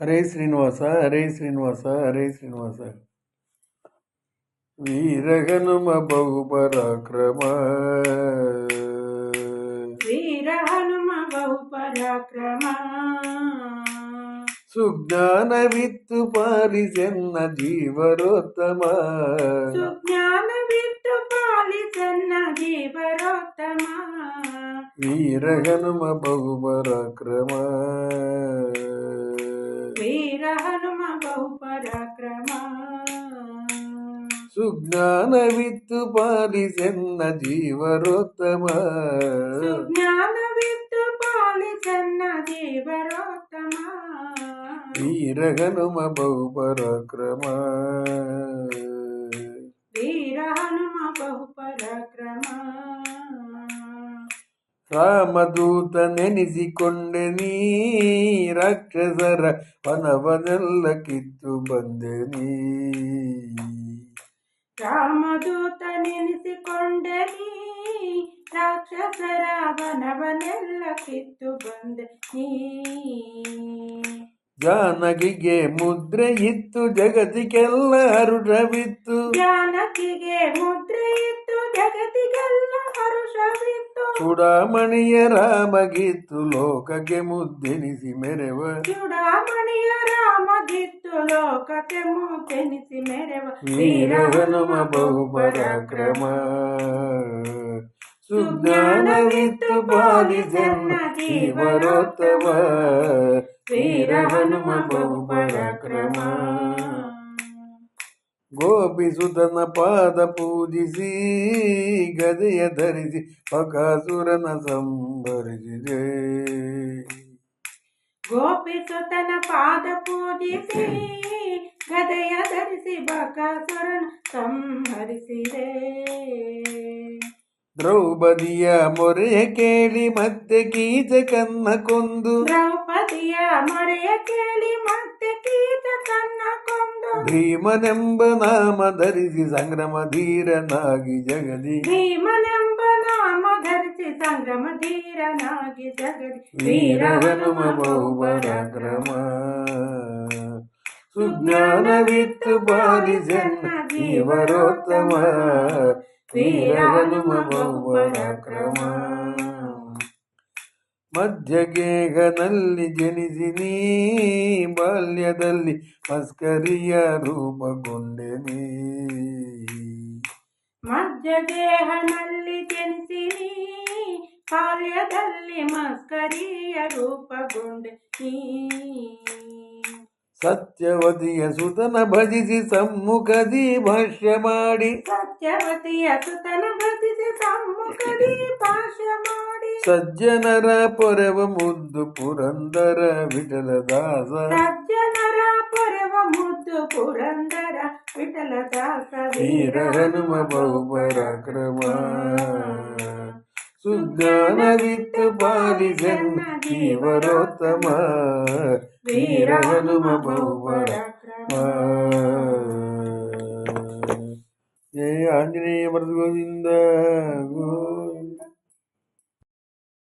ஹரே ஸ்ரீனிவாசா ஹரே ஸ்ரீனிவாசா ஹரே ஸ்ரீனிவாசா வீரகனும பகுபராக்கிரம வீரகனும பகுபராக்கிரம ಸುಜ್ಞಾನವಿತ್ತು ಪಾಲಿಸೆನ್ನ ಜೀವರೋತ್ತಮ ಸುಜ್ಞಾನವಿತ್ತು ಪಾಲಿಸೆನ್ನ ಜೀವರೋತ್ತಮ ವೀರಗನುಮ ಬಹು ಪರಾಕ್ರಮ వీర హనుమ బహు పరాక్రమ సుజ్ఞాన విత్తు పారిజన్న జీవరోత్తమ. సుజ్ఞాన విత్తు పాలిసన్న జీవరోత్తమ. వీరగనుమ బహుపరాక్రమ. వీర హనుమ బహు ರಾಮದೂತ ನೆನೆಸಿಕೊಂಡೆ ನೀ ರಾಕ್ಷಸರ ವನವನೆಲ್ಲ ಕಿತ್ತು ಬಂದೆ ನೀ. ರಾಮದೂತ ನೆನೆಸಿಕೊಂಡೆ ನೀ ರಾಕ್ಷಸರ ವನವನೆಲ್ಲ ಕಿತ್ತು ಬಂದೆ ನೀ. ಜಾನಕಿಗೆ ಮುದ್ರೆ ಇತ್ತು ಜಗತ್ತಿಗೆಲ್ಲ ಅರುಣವಿತ್ತು. ಜಾನಕಿಗೆ ಮುದ್ರೆ ಇತ್ತು ಚೂಡಾಮಣಿಯ ರಾಮಗಿತ್ತು ಲೋಕಕ್ಕೆ ಮುದ್ದೆನಿಸಿ ಮೆರೆವ ಚೂಡಾಮಣಿಯ ರಾಮಗಿತ್ತು ಲೋಕಕ್ಕೆ ಮುದ್ದೆನಿಸಿ ಮೆರೆವ ವೀರ ಹನುಮ ಬಹುಪರಾಕ್ರಮ ಸುಜ್ಞಾನವಿತ್ತು ಪಾಲಿಸನ್ನ ಜೀವರೋತ್ತಮ ವೀರ ಹನುಮ ಬಹುಪರಾಕ್ರಮ ಗೋಪಿಸುತನ ಪಾದ ಪೂಜಿಸಿ ಗದೆಯ ಧರಿಸಿ ಬಕಾಸುರನ ಸಂಭರಿಸಿದೆ ಗೋಪಿಸುತನ ಪಾದ ಪೂಜಿಸಿ ಗದೆಯ ಧರಿಸಿ ಬಕಾಸುರನ ಸಂಹರಿಸಿದೆ ದ್ರೌಪದಿಯ ಮೊರೆಯ ಕೇಳಿ ಮತ್ತೆ ಕೀಚ ಕನ್ನ ಕೊಂದು ದ್ರೌಪದಿಯ ಮೊರೆಯ ಕೇಳಿ ಮತ್ತೆ ಕೀಟ ಕನ್ನ ಕೊಂದು ಭೀಮನೆಂಬ ನಾಮ ಧರಿಸಿ ಸಂಗ್ರಮ ಧೀರನಾಗಿ ಜಗದಿ ಭೀಮನೆಂಬ ನಾಮ ಧರಿಸಿ ಸಂಗ್ರಮ ಧೀರನಾಗಿ ಜಗದಿ ವೀರ ಹನುಮ ಬಹುಪರಾಕ್ರಮ ಸುಜ್ಞಾನವಿತ್ತು ಪಾಲಿಸನ್ನ ಜೀವರೋತ್ತಮ ವೀರ ಹನುಮ ಬಹುಪರಾಕ್ರಮ ಮಧ್ಯಗೇಗನಲ್ಲಿ ಜನಿಸಿ ನೀ ಬಾಲ್ಯದಲ್ಲಿ ಮಸ್ಕರಿಯ ರೂಪಗೊಂಡೆ ನೀ ಮಧ್ಯದೇಹನಲ್ಲಿ ಜನಿಸಿನಿ ಬಾಲ್ಯದಲ್ಲಿ ಮಸ್ಕರಿಯ ರೂಪಗೊಂಡ ನೀ ಸತ್ಯವತಿಯ ಸುತನ ಭಜಿಸಿ ಸಮ್ಮುಖದಿ ಭಾಷ್ಯ ಮಾಡಿ. ಸತ್ಯವತಿಯ ಸುತನ ಭಜಿಸಿ ಸಮ್ಮುಖದಿ ಭಾಷ್ಯ ಮಾಡಿ. ಸಜ್ಜನರ ಪೊರವ ಮುದ್ದು ಪುರಂದರ ವಿಠಲದಾಸ. ಸಜ್ಜನರ ಪೊರವ ಮುದ್ದು ಪುರಂದರ ವಿಠಲದಾಸ. ವೀರ ಹನುಮ ಬಹುಪರಾಕ್ರಮ. ಸುಜ್ಞಾನವಿತ್ತು ಪಾಲಿಸನ್ನ ಜೀವರೋತ್ತಮ ವೀರ ಹನುಮ ಬಹುಪರಾಕ್ರಮ ಜಯ ಆಂಜನೇಯ ವರದ ಗೋವಿಂದ ಗೋ